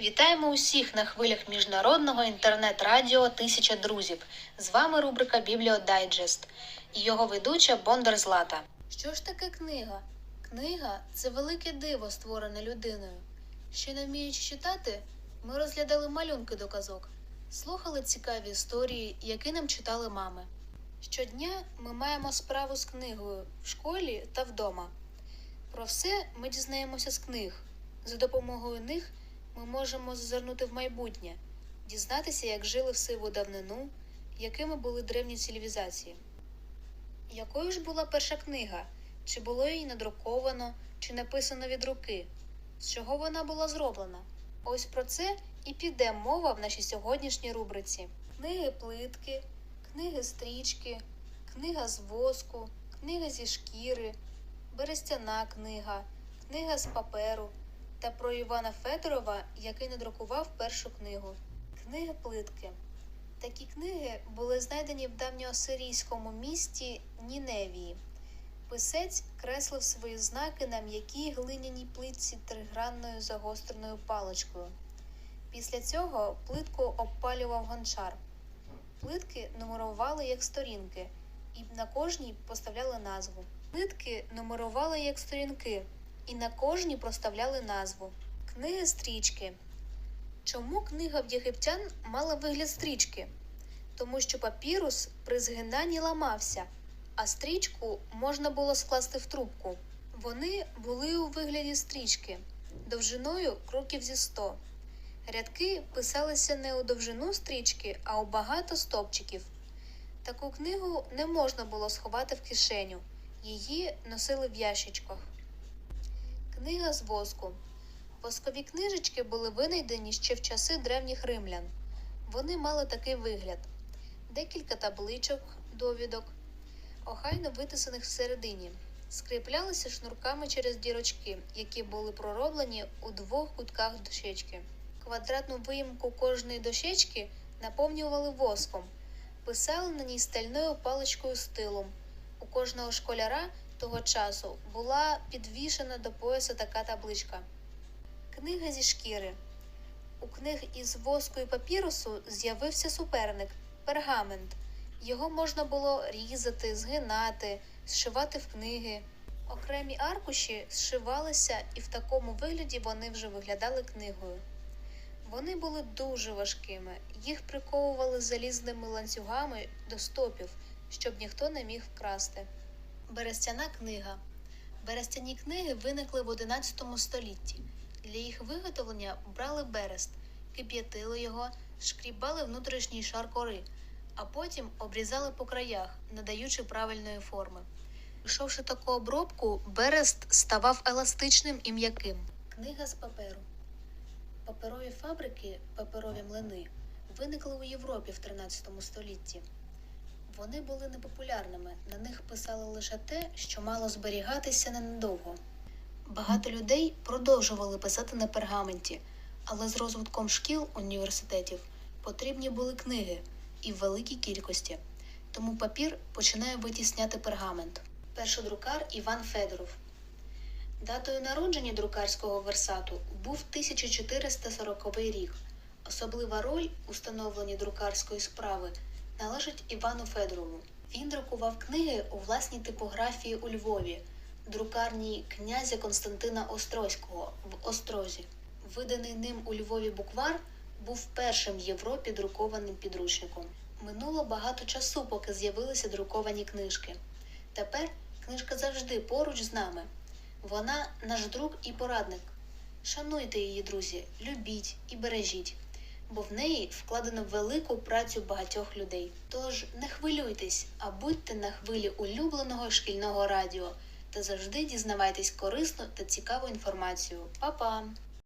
Вітаємо усіх на хвилях міжнародного інтернет-радіо Тисяча друзів. З вами рубрика Бібліодайджест і його ведуча Бондар Злата. Що ж таке книга? Книга це велике диво, створене людиною. Ще не вміючи читати, ми розглядали малюнки до казок, слухали цікаві історії, які нам читали мами. Щодня ми маємо справу з книгою в школі та вдома. Про все ми дізнаємося з книг. За допомогою них ми можемо зазирнути в майбутнє, дізнатися, як жили в сиву давнину, якими були древні цивілізації. Якою ж була перша книга? Чи було її надруковано, чи написано від руки? З чого вона була зроблена? Ось про це і піде мова в нашій сьогоднішній рубриці: книги плитки, книги стрічки, книга з воску, книга зі шкіри, берестяна книга, книга з паперу та про Івана Федорова, який надрукував першу книгу. Книги плитки. Такі книги були знайдені в давньоасирійському місті Ніневії. Писець креслив свої знаки на м'якій глиняній плитці тригранною загостреною паличкою. Після цього плитку обпалював гончар. Плитки нумерували як сторінки, і на кожній поставляли назву. Плитки нумерували як сторінки, і на кожній проставляли назву. Книги стрічки. Чому книга в єгиптян мала вигляд стрічки? Тому що папірус при згинанні ламався, а стрічку можна було скласти в трубку. Вони були у вигляді стрічки, довжиною кроків зі сто. Рядки писалися не у довжину стрічки, а у багато стопчиків. Таку книгу не можна було сховати в кишеню, її носили в ящичках. Книга з воску. Воскові книжечки були винайдені ще в часи древніх римлян. Вони мали такий вигляд: декілька табличок, довідок, охайно витисаних всередині, скріплялися шнурками через дірочки, які були пророблені у двох кутках дощечки. Квадратну виїмку кожної дощечки наповнювали воском, писали на ній стальною паличкою стилом. У кожного школяра того часу була підвішена до пояса така табличка. Книга зі шкіри. У книг із воску і папірусу з'явився суперник пергамент. Його можна було різати, згинати, зшивати в книги. Окремі аркуші зшивалися, і в такому вигляді вони вже виглядали книгою. Вони були дуже важкими, їх приковували залізними ланцюгами до стопів, щоб ніхто не міг вкрасти. Берестяна книга. Берестяні книги виникли в XI столітті. Для їх виготовлення брали берест, кип'ятили його, шкрібали внутрішній шар кори, а потім обрізали по краях, надаючи правильної форми. Пройшовши таку обробку, берест ставав еластичним і м'яким. Книга з паперу. Паперові фабрики, паперові млини, виникли у Європі в 13 столітті. Вони були непопулярними, на них писали лише те, що мало зберігатися ненадовго. Багато людей продовжували писати на пергаменті, але з розвитком шкіл університетів потрібні були книги і в великій кількості, тому папір починає витісняти пергамент. Першодрукар Іван Федоров. Датою народження друкарського версату був 1440 рік. Особлива роль у друкарської справи належить Івану Федорову. Він друкував книги у власній типографії у Львові, друкарні князя Константина Острозького в Острозі. Виданий ним у Львові буквар був першим в Європі друкованим підручником. Минуло багато часу, поки з'явилися друковані книжки. Тепер книжка завжди поруч з нами. Вона наш друг і порадник. Шануйте її, друзі, любіть і бережіть, бо в неї вкладено велику працю багатьох людей. Тож не хвилюйтесь, а будьте на хвилі улюбленого шкільного радіо та завжди дізнавайтесь корисну та цікаву інформацію. Па-па!